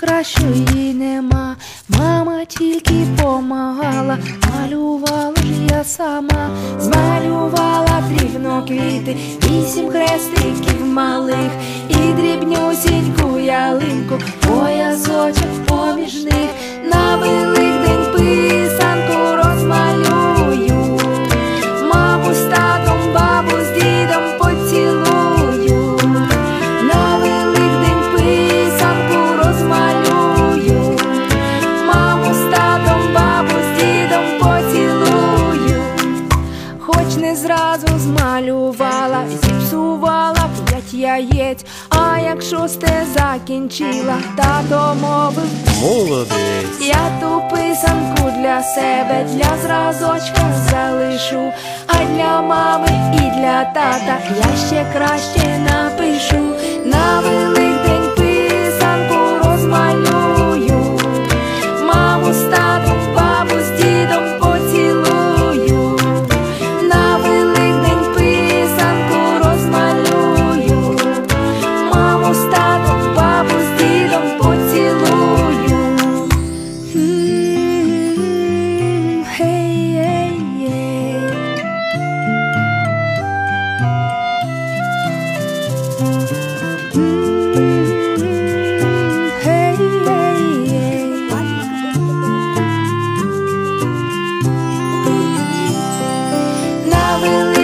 кращої нема, мама тільки помагала, малювала ж я сама, змалювала дрібно квіти, вісім хрестиків малих, і дрібню сіньку ялинку, поясочок поміж них. Зразу змалювала, зіпсувала п'ять яєць, а як шосте закінчила, тато мовив. Молодець. Я ту писанку для себе, для зразочка залишу, а для мами і для тата я ще краще напишу. traveling